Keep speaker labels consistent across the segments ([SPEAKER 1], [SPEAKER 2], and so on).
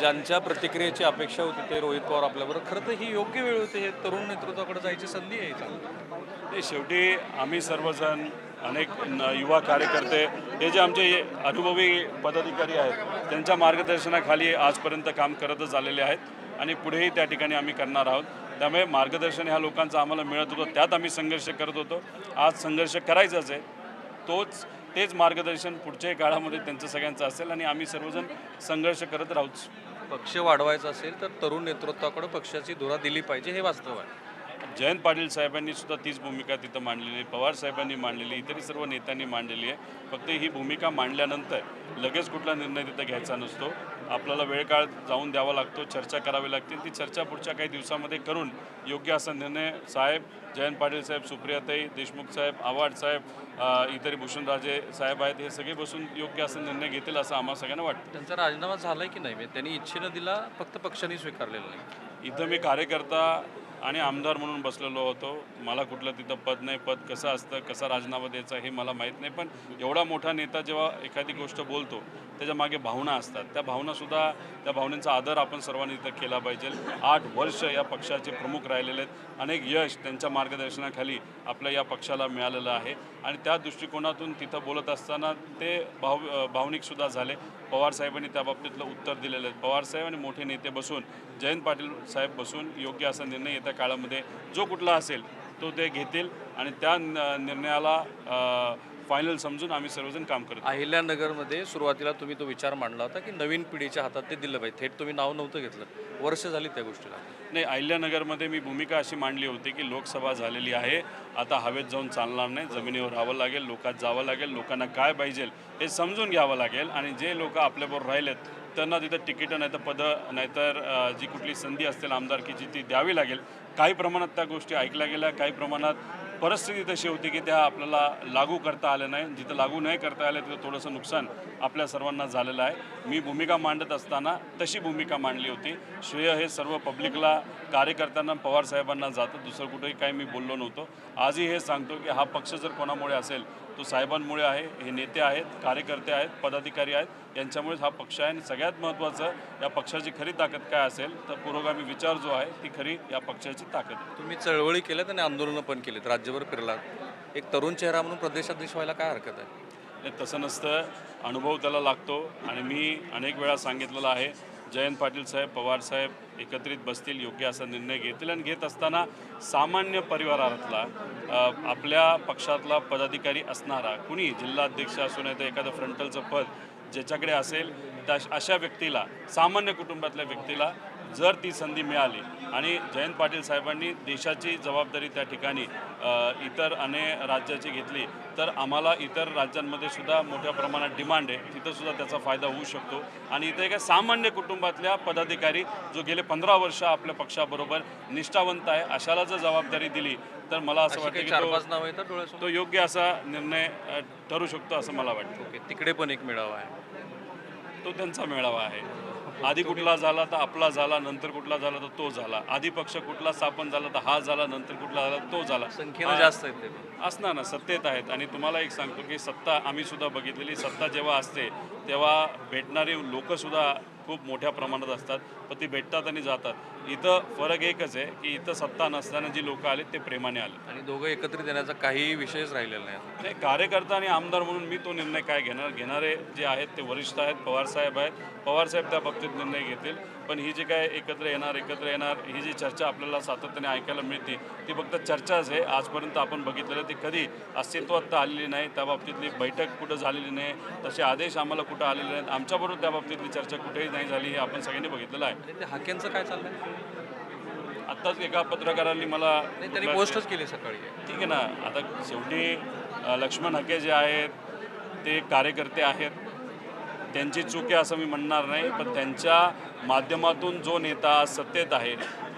[SPEAKER 1] ज्यांच्या प्रतिक्रियेची अपेक्षा होती ते रोहित पवार आपल्याबरोबर. खरं तर ही योग्य वेळ होती हे तरुण नेतृत्वाकडे जायची संधी आहे
[SPEAKER 2] ते शेवटी आम्ही सर्वजण अनेक युवा कार्यकर्ते हे जे आमचे अनुभवी पदाधिकारी आहेत त्यांच्या मार्गदर्शनाखाली आजपर्यंत काम करतच आलेले आहेत आणि पुढेही त्या ठिकाणी आम्ही करणार आहोत. त्यामुळे मार्गदर्शन ह्या लोकांचं आम्हाला मिळत होतं त्यात आम्ही संघर्ष करत होतो. आज संघर्ष करायचाच आहे. तोच तेच मार्गदर्शन पुढच्याही काळामध्ये त्यांचं सगळ्यांचं असेल आणि आम्ही सर्वजण संघर्ष करत राहूच.
[SPEAKER 1] पक्ष वाढवायचा असेल तर तरुण नेतृत्वाकडे पक्षाची धुरा दिली पाहिजे हे वास्तव आहे.
[SPEAKER 2] जयंत पाटील साहेबांनी सुद्धा तीच भूमिका तिथं मांडलेली आहे. पवार साहेबांनी मांडलेली इतरही सर्व नेत्यांनी मांडलेली आहे. फक्त ही भूमिका मांडल्यानंतर लगेच कुठला निर्णय तिथं घ्यायचा नसतो. आपल्याला वेळ काळ जाऊन द्यावा लागतो चर्चा करावी लागते. ती चर्चा पुढच्या काही दिवसामध्ये करून योग्य असा निर्णय साहेब जयंत पाटील साहेब सुप्रियाताई देशमुख साहेब आव्हाड साहेब इतर भूषणराजे साहेब आहेत हे सगळे बसून योग्य असा निर्णय घेतील असं आम्हा सगळ्यांना वाटतं.
[SPEAKER 1] त्यांचा राजीनामा झालाय की नाही? म्हणजे त्यांनी इच्छेनं दिला फक्त पक्षाने स्वीकारलेला नाही.
[SPEAKER 2] इथं मी कार्यकर्ता आणि आमदार म्हणून बसलेलो होतो. मला कुठलं तिथं पद नाही पद कसं असतं कसा राजीनामा द्यायचा हे मला माहीत नाही पण एवढा मोठा नेता जेव्हा एखादी गोष्ट बोलतो त्याच्यामागे भावना असतात. त्या भावनासुद्धा त्या भावनेचा आदर आपण सर्वांनी इथं केला पाहिजे. आठ वर्ष या पक्षाचे प्रमुख राहिलेले आहेत. अनेक यश त्यांच्या मार्गदर्शनाखाली आपल्या या पक्षाला मिळालेलं आहे. आणि त्या दृष्टिकोनातून तिथं बोलत असताना ते भाव भावनिकसुद्धा झाले. पवार साहेबांनी त्या बाबतीतलं उत्तर दिलेलं आहे. पवार साहेब आणि मोठे नेते बसून जयंत पाटील साहेब बसून योग्य असा निर्णय येतात येत्या काळामध्ये जो कुठला असेल तो ते घेतील आणि त्या निर्णयाला फायनल समजून आम्ही सर्वजण काम करतो.
[SPEAKER 1] अहिल्यानगरमध्ये सुरुवातीला तुम्ही तो विचार मांडला होता की नवीन पिढीच्या हातात ते दिलं पाहिजे. थेट तुम्ही नाव नव्हतं घेतलं. वर्ष झाली त्या गोष्टीला.
[SPEAKER 2] नाही अहिल्यानगरमध्ये मी भूमिका अशी मांडली होती की लोकसभा झालेली आहे. आता हवेत जाऊन चालणार नाही. जमिनीवर राहावं लागेल लोकात जावं लागेल लोकांना काय पाहिजे हे समजून घ्यावं लागेल आणि जे लोक आपल्याबरोबर राहिलेत त्यांना तिथं तिकीटं नाही तर पदं नाहीतर जी कुठली संधी असतील आमदारकीची ती द्यावी लागेल. काही प्रमाणात त्या गोष्टी ऐकल्या गेल्या काही प्रमाणात परिस्थिती तशी होती की त्या आपल्याला लागू करता आल्या नाही. जिथं लागू नाही करता आल्या तिथं थोडंसं नुकसान आपल्या सर्वांना झालेलं आहे. मी भूमिका मांडत असताना तशी भूमिका मांडली होती. श्रेय हे सर्व पब्लिकला कार्यकर्त्यांना पवार साहेबांना जातं. दुसरं कुठेही काही मी बोललो नव्हतो. आजही हे सांगतो की हा पक्ष जर कोणामुळे असेल तो साहेबांमुळे आहे हे नेते आहेत कार्यकर्ते आहेत पदाधिकारी आहेत यांच्यामुळेच हा पक्ष आहे. आणि सगळ्यात महत्त्वाचं या पक्षाची खरी ताकद काय असेल तर पुरोगामी विचार जो आहे ती खरी या पक्षाची ताकद आहे.
[SPEAKER 1] तुम्ही चळवळी केल्यात आणि आंदोलनं पण केलीत राज्यभर फिरलात. एक तरुण चेहरा म्हणून प्रदेशाध्यक्ष व्हायला काय हरकत आहे?
[SPEAKER 2] तसं नसतं. अनुभव त्याला लागतो. आणि मी अनेक वेळा सांगितलेलं आहे जयंत पाटील साहेब पवार साहेब एकत्रित बसतील योग्य असा निर्णय घेतील आणि घेत असताना सामान्य परिवारातला आपल्या पक्षातला पदाधिकारी असणारा कुणी जिल्हाध्यक्ष असू नये तर एखादं फ्रंटलचं पद ज्याच्याकडे असेल त्या अशा व्यक्तीला सामान्य कुटुंबातल्या व्यक्तीला जर ती संधी मिळाली आणि जयंत पाटील साहेबांनी देशाची जबाबदारी त्या ठिकाणी इतर अने राज्याची घेतली तर आम्हाला इतर राज्यांमध्ये सुद्धा मोठ्या प्रमाणात डिमांड आहे. तिथं सुद्धा त्याचा फायदा होऊ शकतो. आणि इथं एका सामान्य कुटुंबातल्या पदाधिकारी जो गेले पंधरा वर्ष आपल्या पक्षाबरोबर निष्ठावंत आहे अशाला जर जबाबदारी दिली तर मला असं वाटतं की तो तो योग्य असा निर्णय ठरू शकतो असं मला वाटतं.
[SPEAKER 1] तिकडे पण एक मेळावा आहे.
[SPEAKER 2] तो त्यांचा मेळावा आहे. आधी कुठला झाला तर आपला झाला नंतर कुठला झाला तर तो झाला. आधी पक्ष कुठला स्थापन झाला तर हा झाला नंतर कुठला झाला तो झाला.
[SPEAKER 1] संख्येनं जास्त आहेत.
[SPEAKER 2] असणार ना सत्तेत आहेत. आणि तुम्हाला एक सांगतो की सत्ता आम्ही सुद्धा बघितलेली सत्ता जेव्हा असते तेव्हा भेटणारे लोकसुद्धा खूप मोठ्या प्रमाणात असतात पण ती भेटतात आणि जातात. इथं फरक एकच आहे की इथं सत्ता नसताना जी लोक आले ते प्रेमाने आले
[SPEAKER 1] आणि दोघं एकत्रित येण्याचा काही विषयच राहिलेला नाही.
[SPEAKER 2] नाही कार्यकर्ता आणि आमदार म्हणून मी तो निर्णय काय घेणार? घेणारे जे आहेत ते वरिष्ठ आहेत पवारसाहेब आहेत. पवारसाहेब त्या बाबतीत निर्णय घेतील पण ही जी काय एकत्र येणार एकत्र येणार ही जी चर्चा आपल्याला सातत्याने ऐकायला मिळते ती फक्त चर्चाच आहे. आजपर्यंत आपण बघितलेलं ती कधी अस्तित्वात आलेली नाही त्या बाबतीतली बैठक कुठं झालेली नाही तसे आदेश आम्हाला कुठं आलेले नाहीत आमच्याबरोबर त्या बाबतीतली चर्चा कुठेही नाही. झाली हे आपण सगळ्यांनी बघितलेलं आहे.
[SPEAKER 1] ते हाकेंचं काय चाललंय?
[SPEAKER 2] आत्ताच एका पत्रकारांनी मला
[SPEAKER 1] नाही त्यांनी पोस्टच केली सकाळी.
[SPEAKER 2] ठीक आहे ना आता शेवटी लक्ष्मण हके जे आहेत ते कार्यकर्ते आहेत. त्यांची चूक आहे असं मी म्हणणार नाही पण त्यांच्या माध्यमातून जो नेता सत्तेत आहे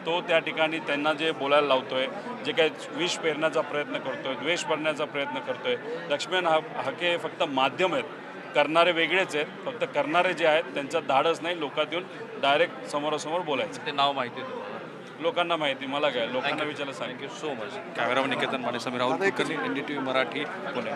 [SPEAKER 2] तो त्या ठिकाणी त्यांना जे बोलायला लावतोय जे काही विष पेरण्याचा प्रयत्न करतोय द्वेष पडण्याचा प्रयत्न करतोय लक्ष्मण हा हके फक्त माध्यम आहेत. करणारे वेगळेच आहेत. फक्त करणारे जे आहेत त्यांचं धाडच नाही. लोकात येऊन डायरेक्ट समोरासमोर बोलायचं.
[SPEAKER 1] ते नाव माहिती आहे तुम्हाला.
[SPEAKER 2] लोकांना माहिती मला काय? लोकांना विचारायला सांग.
[SPEAKER 1] Thank you so much cameraman Niketan Mane Sameer Rahul Kulkarni N D T V Marathi Pune.